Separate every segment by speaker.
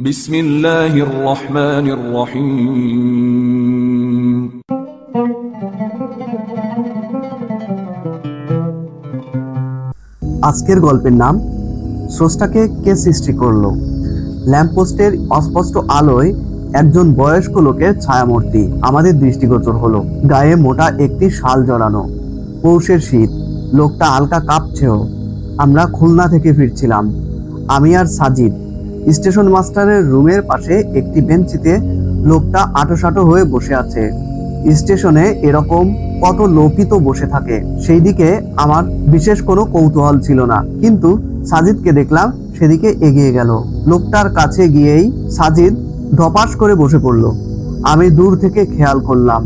Speaker 1: بسم الله الرحمن الرحيم
Speaker 2: আজকের গল্পের নাম স্রষ্টাকে কে সৃষ্টি করলো ল্যাম্পপোস্টের অস্পষ্ট আলোয় একজন বয়স্ক লোকের ছায়ামূর্তি আমাদের দৃষ্টিগোচর হলো গায়ে মোটা একটি শাল জড়ানো পৌষের শীত লোকটা হালকা কাঁপছেও আমরা খুলনা থেকে ফিরছিলাম আমি আর সাজিদ স্টেশন মাস্টারের রুমের পাশে একটি বেঞ্চিতে লোকটা আটোসাটো হয়ে বসে আছে। স্টেশনে এরকম কত লোকই তো বসে থাকে। সেই দিকে আমার বিশেষ কোনো কৌতূহল ছিল না। কিন্তু সাজিদকে দেখলাম, সেদিকে এগিয়ে গেল। লোকটার কাছে গিয়েই সাজিদ ধপাস করে বসে পড়ল। আমি দূর থেকে খেয়াল করলাম,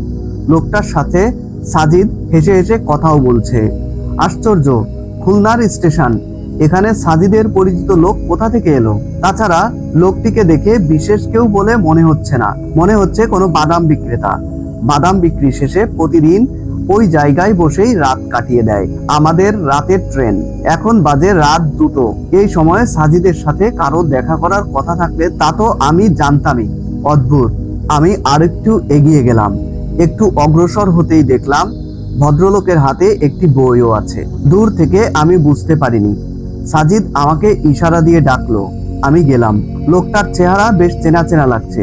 Speaker 2: লোকটার সাথে সাজিদ হেসে হেসে কথাও বলছে। আশ্চর্য, খুলনার স্টেশন এখানে সাজিদের পরিচিত লোক কোথা থেকে এলো? তাছাড়া লোকটিকে দেখে বিশেষ কেউ বলে মনে হচ্ছে না। মনে হচ্ছে কোনো বাদাম বিক্রেতা। বাদাম বিক্রি শেষে প্রতিদিন ওই জায়গায় বসেই রাত কাটিয়ে দেয়। আমাদের রাতের ট্রেন। এখন বাজে রাত দুটো। এই সময়ে সাজিদের সাথে কারও দেখা করার কথা থাকলে তা তো আমি জানতামই। অদ্ভুত। আমি আরেকটু এগিয়ে গেলাম। একটু অগ্রসর হতেই দেখলাম ভদ্রলোকের হাতে একটি বইও আছে। দূর থেকে আমি বুঝতে পারিনি। সাজিদ আমাকে ইশারা দিয়ে ডাকলো। আমি গেলাম। লোকটার চেহারা বেশ চেনা চেনা লাগছে,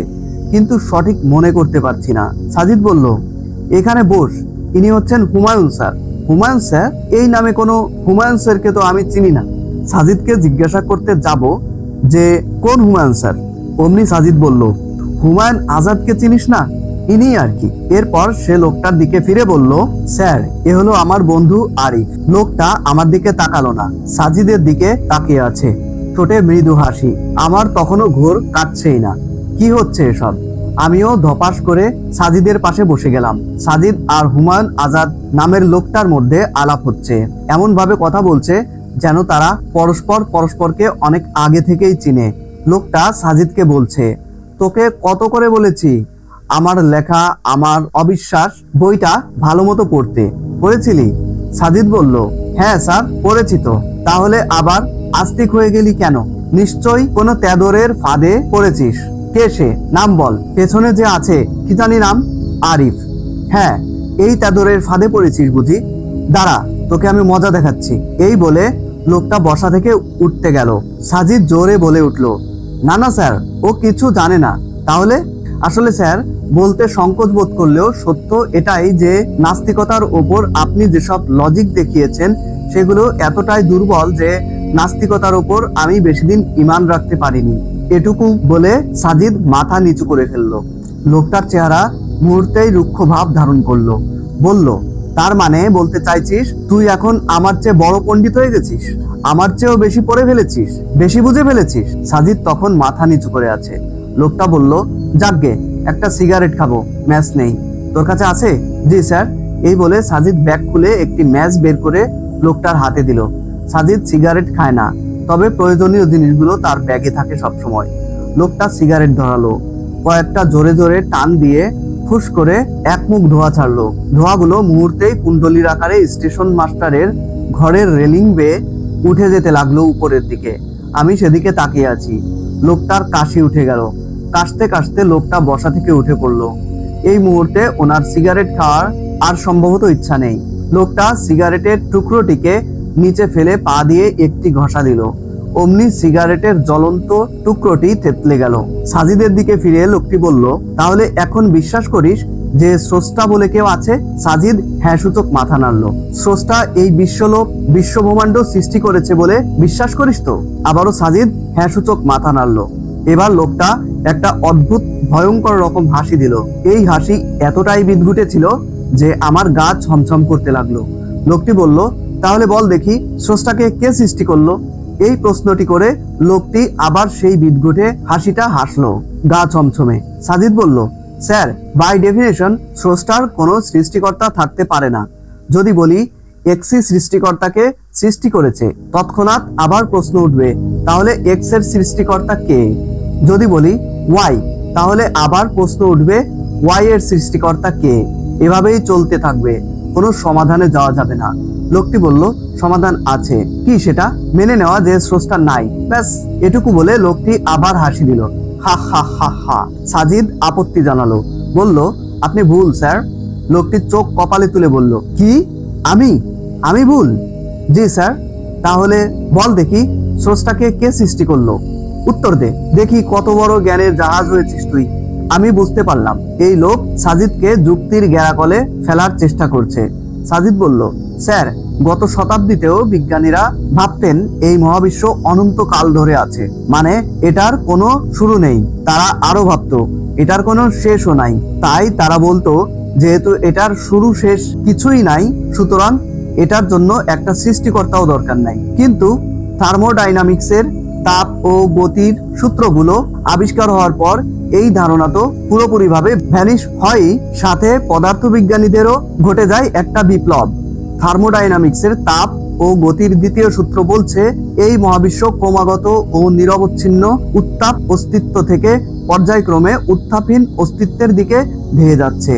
Speaker 2: কিন্তু সঠিক মনে করতে পারছি না। সাজিদ বলল, এখানে বস, ইনি হচ্ছেন হুমায়ুন স্যার। হুমায়ুন স্যার? এই নামে কোনো হুমায়ুন স্যারকে তো আমি চিনি না। সাজিদকে জিজ্ঞাসা করতে যাব যে, কোন হুমায়ুন স্যার? অমনি সাজিদ বলল, হুমায়ুন আজাদকে চিনিস না? ইনি আর কি। এরপর সে লোকটার দিকে ফিরে বলল, স্যার, এ হলো আমার বন্ধু আরিফ। লোকটা আমার দিকে তাকালো না। সাজিদের দিকে তাকিয়ে আছে। ঠোঁটে মৃদু হাসি। আমার তখনও ঘোর কাটছেই না। কি হচ্ছে এসব? আমিও ধপাস করে সাজিদের পাশে বসে গেলাম। সাজিদ আর হুমায়ুন আজাদ নামের লোকটার মধ্যে আলাপ হচ্ছে। এমন ভাবে কথা বলছে যেন তারা পরস্পর পরস্পরকে অনেক আগে থেকেই চিনে। লোকটা সাজিদকে বলছে, তোকে কত করে বলেছি? আমার লেখা, আমার অবিশ্বাস বইটা ভালো মতো পড়তে। পড়েছিলি? সাজিদ বলল হ্যাঁ স্যার, পড়েছি তো। তাহলে আবার আস্তিক হয়ে গেলি কেন? নিশ্চয়ই কোনো তেদরের ফাঁদে পড়েছিস। কে সে? নাম বল। পেছনে যে আছে, কি জানি নাম? আরিফ। হ্যাঁ এই তেদরের ফাঁদে পড়েছিস বুঝি? দাঁড়া, তোকে আমি মজা দেখাচ্ছি। এই বলে লোকটা বসা থেকে উঠতে গেল। সাজিদ জোরে বলে উঠল, না না স্যার, ও কিছু জানে না। তাহলে আসলে স্যার, বলতে সংকোচ বোধ করলেও সত্য এটাই যে নাস্তিকতার ওপর আপনি যেসব লজিক দেখিয়েছেন, সেগুলো এতটাই দুর্বল যে নাস্তিকতার ওপর আমি বেশি দিন ইমান রাখতে পারিনি। এটুকু বলে সাজিদ মাথা নিচু করে ফেলল। লোকটার চেহারা মুহূর্তেই রুক্ষ ভাব ধারণ করল। বলল, তার মানে বলতে চাইছিস, তুই এখন আমার চেয়ে বড় পণ্ডিত হয়ে গেছিস? আমার চেয়েও বেশি পড়ে ফেলেছিস? বেশি বুঝে ফেলেছিস? সাজিদ তখন মাথা নিচু করে আছে। লোকটা বলল যাকগে একটা সিগারেট খাব, ম্যাচ নেই। তোর কাছে আছে? জি, স্যার। এই বলে সাজিদ ব্যাগ খুলে একটি ম্যাচ বের করে লোকটার হাতে দিল। সাজিদ সিগারেট খায় না, তবে প্রয়োজনীয় জিনিসগুলো তার ব্যাগে থাকে সব সময় লোকটা সিগারেট ধরালো, কয়েকটা জোরে জোরে টান দিয়ে ফুস করে এক মুখ ধোয়া ছাড়লো। ধোঁয়াগুলো মুহূর্তেই কুণ্ডলির আকারে স্টেশন মাস্টারের ঘরের রেলিং বেয়ে উঠে যেতে লাগল উপরের দিকে। আমি সেদিকে তাকিয়ে আছি। লোকটার কাশি উঠে গেল। কাশতে কাশতে লোকটা বসা থেকে উঠে পড়ল। এই মুহূর্তে ওনার সিগারেট খাওয়ার আর সম্ভবত ইচ্ছা নেই। লোকটা সিগারেটের টুকরোটিকে নিচে ফেলে পা দিয়ে একটি ঘষা দিল। অমনি সিগারেটের জ্বলন্ত টুকরোটি থেতলে গেল। সাজিদের দিকে ফিরে লোকটি বলল, তাহলে এখন বিশ্বাস করিস যে স্রষ্টা বলে কেউ আছে? সাজিদ হ্যাঁ সূচক মাথা নাড়লো। স্রষ্টা এই বিশ্বলোক বিশ্বব্রহ্মাণ্ড সৃষ্টি করেছে বলে বিশ্বাস করিস তো? আবারও সাজিদ হ্যাঁ সূচক মাথা নাড়লো। এবার লোকটা একটা অদ্ভুত, ভয়ঙ্কর রকম হাসি দিল। এই হাসি এতটাই বিদঘুটে ছিল যে আমার গা ছমছম করতে লাগল। লোকটি বলল, তাহলে বল দেখি, স্রষ্টাকে কে সৃষ্টি করল? এই প্রশ্নটি করে লোকটি আবার সেই বিদঘুটে হাসিটা হাসলো, গা ছমছমে। সাজিদ বলল, স্যার, বাই ডেফিনেশন স্রষ্টার কোনো সৃষ্টিকর্তা থাকতে পারে না। যদি বলি, এক্সি সৃষ্টিকর্তাকে সৃষ্টি করেছে, তৎক্ষণাৎ আবার প্রশ্ন উঠবে, তাহলে এক্সের সৃষ্টিকর্তা কে? যদি বলি ওয়াই তাহলে আবার প্রশ্ন উঠবে ওয়াই এর সৃষ্টিকর্তা কে? এভাবেই চলতে থাকবে, কোনো সমাধানে যাওয়া যাবে না। লোকটি বলল, সমাধান আছে। কি সেটা? মেনে নেওয়া যে স্রষ্টা নাই। ব্যাস, এটুকু বলে লোকটি আবার হাসি দিল। হা হা হা হা, সাজিদ আপত্তি জানালো। বলল, আপনি ভুল, স্যার। লোকটি চোখ কপালে তুলে বলল, কি? আমি? আমি ভুল? জি, স্যার। তাহলে বল দেখি, স্রষ্টাকে কে সৃষ্টি করল? উত্তর দে। দেখি কত বড় জ্ঞানের জাহাজ হয়েছিস তুই। আমি বুঝতে পারলাম। এই লোক সাজিদকে যুক্তির গ্যারাকলে ফেলার চেষ্টা করছে। সাজিদ বলল, স্যার, গত শতাব্দীতেও বিজ্ঞানীরা ভাবতেন এই মহাবিশ্ব অনন্ত কাল ধরে আছে। মানে এটার কোনো শুরু নেই। তারা আরও ভাবতো, এটার কোনো শেষও নাই। তাই তারা বলতো, যেহেতু এটার শুরু শেষ কিছুই নাই, সুতরাং এটার জন্য একটা সৃষ্টিকর্তাও দরকার নাই। কিন্তু থার্মোডাইনামিক্সের তাপ ও গতির সূত্রগুলো আবিষ্কার হওয়ার পর এই ধারণা তো পুরোপুরিভাবে ভ্যানিশ হয়ই। সাথে পদার্থবিজ্ঞানীদেরও ঘটে যায় একটা বিপ্লব। থার্মোডাইনামিক্সের তাপ ও গতির দ্বিতীয় সূত্র বলছে, এই মহাবিশ্ব ক্রমাগত ও নিরবচ্ছিন্ন উত্তাপ অস্তিত্ব থেকে পর্যায়ক্রমে উত্তাপহীন অস্তিত্বের দিকে ধেয়ে যাচ্ছে।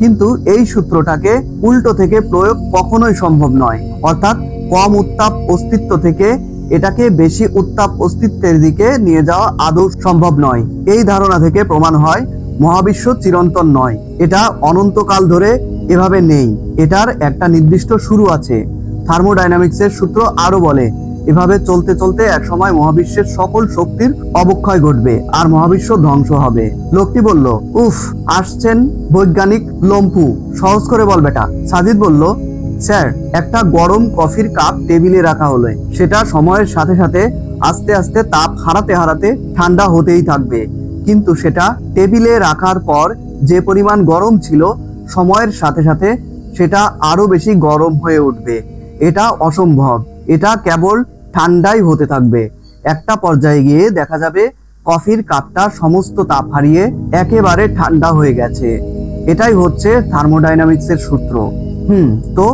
Speaker 2: কিন্তু এই সূত্রটাকে উল্টো থেকে প্রয়োগ কখনোই সম্ভব নয়। অর্থাৎ কম উত্তাপ অস্তিত্ব থেকে এটাকে বেশি উত্তাপ অস্তিত্বের দিকে নিয়ে যাওয়া আদৌ সম্ভব নয়। এই ধারণা থেকে প্রমাণ হয়, মহাবিশ্ব চিরন্তন নয়। এটা অনন্তকাল ধরে এভাবে নেই। এটার একটা নির্দিষ্ট শুরু আছে। থার্মোডাইনামিক্সের সূত্র আরও বলে, এভাবে চলতে চলতে একসময় মহাবিশ্বের সকল শক্তির অবক্ষয় ঘটবে আর মহাবিশ্ব ধ্বংস হবে। লোকটি বলল, উফ, আসছেন বৈজ্ঞানিক লম্পু। সহজ করে বল বেটা। সাজিদ বলল স্যার, একটা গরম কফির কাপ টেবিলে রাখা হলো। সেটা সময়ের সাথে সাথে আস্তে আস্তে তাপ হারাতে হারাতে ঠান্ডা হতেই থাকবে। কিন্তু সেটা টেবিলে রাখার পর যে পরিমাণ গরম ছিল, সময়ের সাথে সাথে সেটা আরও বেশি গরম হয়ে উঠবে। এটা অসম্ভব। এটা কেবল ঠান্ডাই হতে থাকবে। একটা পর্যায়ে গিয়ে দেখা যাবে কফির কাপটা সমস্ত তাপ হারিয়ে একেবারে ঠান্ডা হয়ে গেছে। এটাই হচ্ছে থার্মোডাইনামিক্সের সূত্র। হুম, তো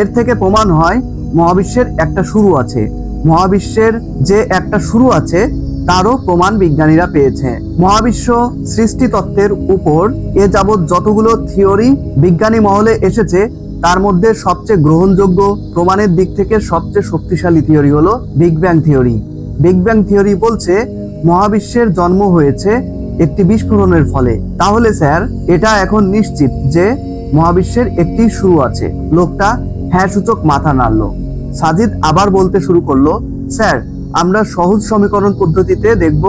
Speaker 2: এর থেকে প্রমাণ হয় মহাবিশ্বের একটা শুরু আছে। মহাবিশ্বের যে একটা শুরু আছে, তারও প্রমাণ বিজ্ঞানীরা পেয়েছে। মহাবিশ্ব সৃষ্টি তত্ত্বের উপর এ যাবৎ যতগুলো থিওরি বিজ্ঞানী মহলে এসেছে, তার মধ্যে সবচেয়ে গ্রহণযোগ্য প্রমাণের দিক থেকে সবচেয়ে শক্তিশালী থিওরি হলো big bang theory. Big bang theory বলছে, মহাবিশ্বের জন্ম হয়েছে একটি বিস্ফোরণের ফলে। তাহলে স্যার, এটা এখন নিশ্চিত যে মহাবিশ্বের একটি শুরু আছে। লোকটা হ্যাঁ সূচক মাথা নাড়লো। সাজিদ আবার বলতে শুরু করল, স্যার, আমরা সহজ সমীকরণ পদ্ধতিতে দেখব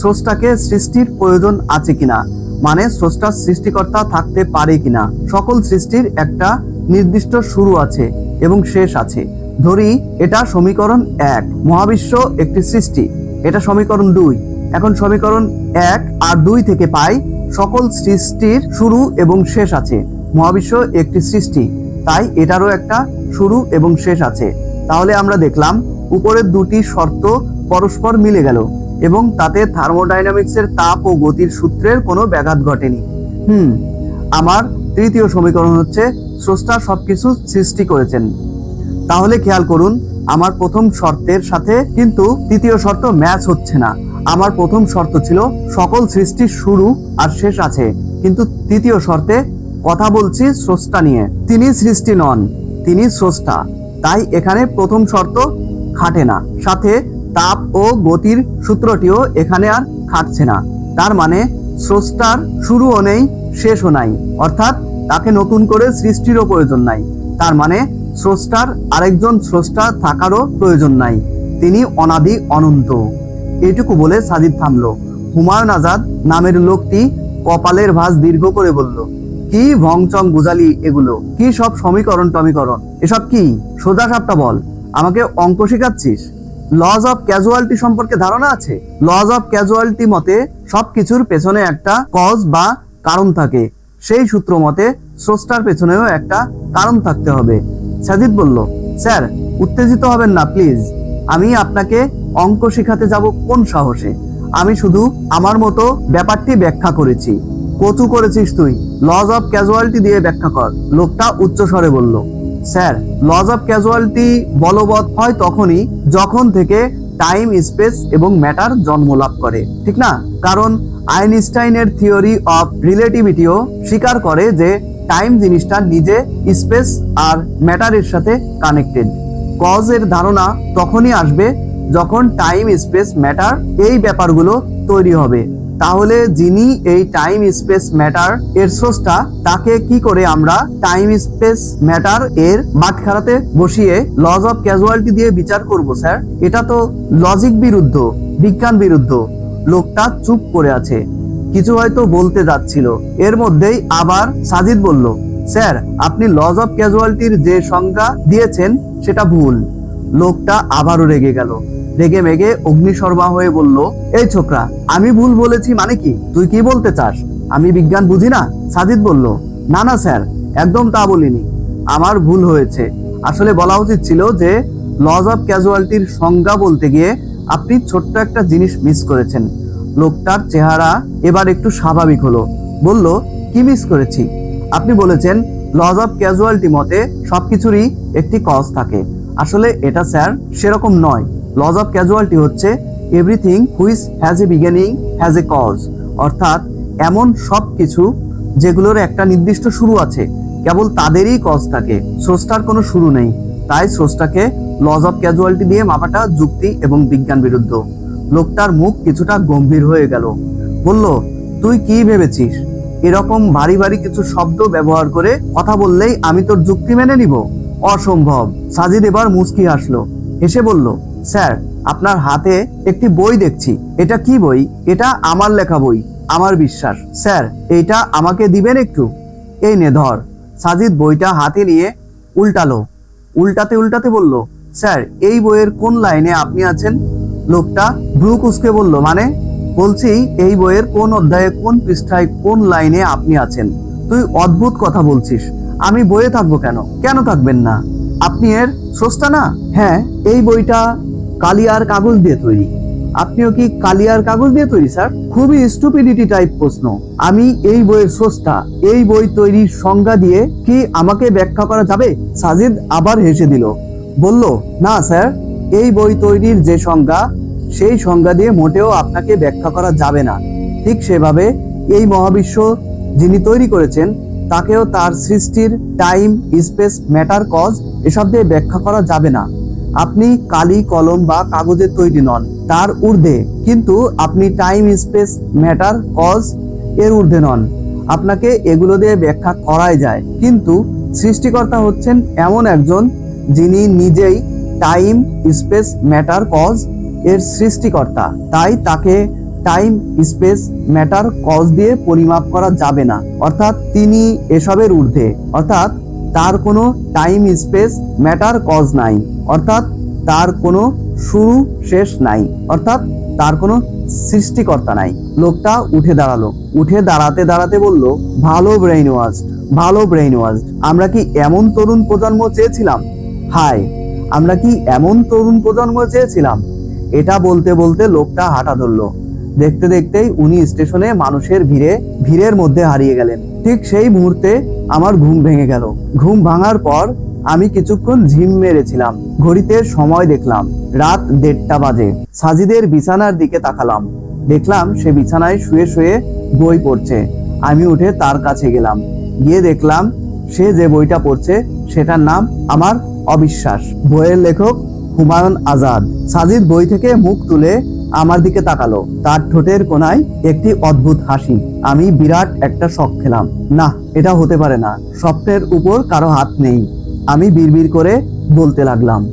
Speaker 2: স্রষ্টাকে সৃষ্টির প্রয়োজন আছে কিনা মানে স্রষ্টার সৃষ্টিকর্তা থাকতে পারে কিনা। সকল সৃষ্টির একটা নির্দিষ্ট শুরু আছে এবং শেষ আছে। ধরি, এটা সমীকরণ এক, মহাবিশ্ব একটি সৃষ্টি। এটা সমীকরণ দুই। এখন সমীকরণ এক আর দুই থেকে পাই, সকল সৃষ্টির শুরু এবং শেষ আছে। মহাবিশ্ব একটি সৃষ্টি। তাই এটারও একটা শুরু এবং শেষ আছে। তাহলে আমরা দেখলাম, উপরের দুটি শর্ত পরস্পর মিলে গেল এবং তাতে থার্মোডাইনামিক্সের তাপ ও গতির সূত্রের কোনো ব্যাঘাত ঘটেনি। হুম, আমার তৃতীয় সমীকরণ হচ্ছে, স্রষ্টা সবকিছু সৃষ্টি করেছেন। তাহলে খেয়াল করুন, আমার প্রথম শর্তের সাথে কিন্তু তৃতীয় শর্ত ম্যাচ হচ্ছে না। আমার প্রথম শর্ত ছিল, সকল সৃষ্টির শুরু আর শেষ আছে। কিন্তু তৃতীয় শর্তে কথা বলছি স্রষ্টা নিয়ে। তিনি সৃষ্টি নন, তিনি স্রষ্টা। তাই এখানে প্রথম শর্ত খাটে না। সাথে তাপ ও গতির সূত্রটিও এখানে আর খাটছে না। তার মানে স্রষ্টার শুরুও নেই, শেষও নাই। অর্থাৎ তাকে নতুন করে সৃষ্টিরও প্রয়োজন নাই। তার মানে স্রষ্টার আরেকজন স্রষ্টা থাকারও প্রয়োজন নাই। তিনি অনাদি অনন্ত। এটুকু বলে সাজিদ থামল। হুমায়ুন আজাদ নামের লোকটি কপালের ভাঁজ দীর্ঘ করে বলল কি ভংচং বুঝালি এগুলো? কি সব সমীকরণ টমীকরণ? এসব কি? সোজা সাপটা বল। আমাকে অঙ্ক শেখাচ্ছিস? লজ অফ ক্যাজুয়ালিটি সম্পর্কে ধারণা আছে? লজ অফ ক্যাজুয়ালিটি মতে সবকিছুর পেছনে একটা কজ বা কারণ থাকে। সেই সূত্র মতে স্রষ্টার পেছনেও একটা কারণ থাকতে হবে। সাজিদ বলল, স্যার, উত্তেজিত হবেন না প্লিজ আমি আপনাকে অঙ্ক শেখাতে যাব কোন সাহসে? আমি শুধু আমার মতো ব্যাপারটি ব্যাখ্যা করেছি। কচু করেছিস তুই। লজ অফ ক্যাজুয়ালিটি দিয়ে ব্যাখ্যা কর। লোকটা উচ্চ স্বরে বলল, স্যার লজ অফ ক্যাজুয়ালিটি বলবৎ হয় তখনই যখন থেকে টাইম স্পেস এবং ম্যাটার জন্ম লাভ করে। ঠিক না? কারণ আইনস্টাইনের থিওরি অফ রিলেটিভিটিও স্বীকার করে যে টাইম জিনিসটা নিজে স্পেস আর ম্যাটারের সাথে কানেক্টেড কজ এর ধারণা তখনই আসবে যখন টাইম স্পেস ম্যাটার এই ব্যাপারগুলো তৈরি হবে। তাহলে যিনি এই টাইম স্পেস ম্যাটার এর স্রষ্টা তাকে কি করে আমরা টাইম স্পেস ম্যাটার এর মাঠখারাতে বসিয়ে লজ অফ ক্যাজুয়ালিটি দিয়ে বিচার করব স্যার এটা তো লজিক বিরুদ্ধ, বিজ্ঞান বিরুদ্ধ। লোকটা চুপ করে আছে। কিছু হয়তো বলতে যাচ্ছিল। এর মধ্যেই আবার সাজিদ বলল, স্যার, আপনি লজ অফ ক্যাজুয়ালিটির যে সংজ্ঞা দিয়েছেন, সেটা ভুল। লোকটা আবারও রেগে গেল। রেগে মেগে অগ্নিশর্মা হয়ে বলল, এই ছোকরা, আমি ভুল বলেছি মানে কি? তুই কি বলতে চাস? আমি বিজ্ঞান বুঝি না? সাজিদ বলল, না না, স্যার, একদম তা বলিনি। আমার ভুল হয়েছে। আসলে বলা উচিত ছিল যে লজ অফ ক্যাজুয়ালিটির সংজ্ঞা বলতে গিয়ে আপনি ছোট্ট একটা জিনিস মিস করেছেন। লোকটার চেহারা এবার একটু স্বাভাবিক হলো। বলল, কি মিস করেছি? আপনি বলেছেন লজ অফ ক্যাজুয়ালিটি মতে সবকিছুরই একটি কজ থাকে। আসলে এটা, স্যার, সেরকম নয়। লজ অফ ক্যাজুয়ালিটি হচ্ছে everything which has a beginning has a cause অর্থাৎ, এমন সব কিছু যেগুলোর একটা নির্দিষ্ট শুরু আছে, কেবল তাদেরই কজ থাকে। স্রষ্টার কোনো শুরু নেই। তাই স্রষ্টাকে লজ অফ ক্যাজুয়ালিটি দিয়ে মাপাটা যুক্তি এবং বিজ্ঞান বিরুদ্ধ। লোকটার মুখ কিছুটা গম্ভীর হয়ে গেল। বলল, তুই কি ভেবেছিস? এরকম ভারী ভারী কিছু শব্দ ব্যবহার করে কথা বললেই আমি তোর যুক্তি মেনে নিব? অসম্ভব। সাজিদ এবার মুস্কি হাসলো। হেসে বলল স্যার, আপনার হাতে একটি বই দেখছি। এটা কি বই? এটা আমার লেখা বই, আমার বিশ্বাস। স্যার এইটা আমাকে দিবেন একটু? এই নে, ধর। সাজিদ বইটা হাতে নিয়ে উল্টালো। উল্টাতে উল্টাতে বলল, স্যার, এই বইয়ের কোন লাইনে আপনি আছেন? লোকটা ভ্রু কুসকে বলল মানে? বলছি, এই বইয়ের কোন অধ্যায়ে কোন পৃষ্ঠায় কোন লাইনে আপনি আছেন? তুই অদ্ভুত কথা বলছিস। আমি বইয়ে থাকব কেন? কেন থাকবেন না? আপনি এর স্রষ্টা না? হ্যাঁ এই বইটা কালিয়ার কাগজ দিয়ে তৈরি। আপনিও কি কালিয়ার কাগজ দিয়ে তৈরি, স্যার? খুবই স্টুপিডিটি টাইপ প্রশ্ন। আমি এই বইয়ের স্রষ্টা এই বই তৈরির সংজ্ঞা দিয়ে কি আমাকে ব্যাখ্যা করা যাবে? সাজিদ আবার হেসে দিল। বলল, না, স্যার, এই বই তৈরির যে সংজ্ঞা, সেই সংজ্ঞা দিয়ে মোটেও আপনাকে ব্যাখ্যা করা যাবে না। ঠিক সেভাবে এই মহাবিশ্ব যিনি তৈরি করেছেন, তাকেও তার সৃষ্টির টাইম স্পেস ম্যাটার কজ এসব দিয়ে ব্যাখ্যা করা যাবে না। আপনি কালি কলম বা কাগজের তৈরি নন, তার ঊর্ধ্বে। কিন্তু আপনি টাইম স্পেস ম্যাটার কজ এর ঊর্ধ্বে নন। আপনাকে এগুলো দিয়ে ব্যাখ্যা করাই যায়। কিন্তু সৃষ্টিকর্তা হচ্ছেন এমন একজন যিনি নিজেই টাইম স্পেস ম্যাটার কজ এর সৃষ্টিকর্তা। তাই তাকে টাইম স্পেস ম্যাটার কজ দিয়ে পরিমাপ করা যাবে না। অর্থাৎ তিনি এসবের ঊর্ধ্বে। অর্থাৎ তার কোনো টাইম স্পেস ম্যাটার কজ নাই। অর্থাৎ তার কোনো শুরু, শেষ নাই। অর্থাৎ তার কোনো সৃষ্টিকর্তা নাই। লোকটা উঠে দাঁড়াল। উঠে দাঁড়াতে দাঁড়াতে বলল, ভালো ব্রেইন ওয়াশ ভালো ব্রেইন ওয়াশ আমরা কি এমন তরুণ প্রজন্ম চেয়েছিলাম? হায়, আমরা কি এমন তরুণ প্রজন্ম চেয়েছিলাম? এটা বলতে বলতে লোকটা হাঁটা ধরলো। দেখতে দেখতেই উনি স্টেশনে মানুষের ভিড়ে, ভিড়ের মধ্যে হারিয়ে গেলেন। ঠিক সেই মুহূর্তে আমার ঘুম ভেঙে গেল। ঘুম ভাঙার পর আমি কিছুক্ষণ ঝিম মেরেছিলাম। ঘড়িতে সময় দেখলাম। রাত দেড়টা বাজে। সাজিদের বিছানার দিকে তাকালাম। দেখলাম সে বিছানায় শুয়ে শুয়ে বই পড়ছে। আমি উঠে তার কাছে গেলাম। গিয়ে দেখলাম সে যে বইটা পড়ছে, সেটার নাম আমার অবিশ্বাস। বইয়ের লেখক হুমায়ুন আজাদ। সাজিদ বই থেকে মুখ তুলে আমার দিকে তাকালো। তার ঠোঁটের কোনায় একটি অদ্ভুত হাসি। আমি বিরাট একটা শখ খেলাম। না, এটা হতে পারে না। স্বপ্নের উপর কারও হাত নেই। আমি বিড়বিড় করে বলতে লাগলাম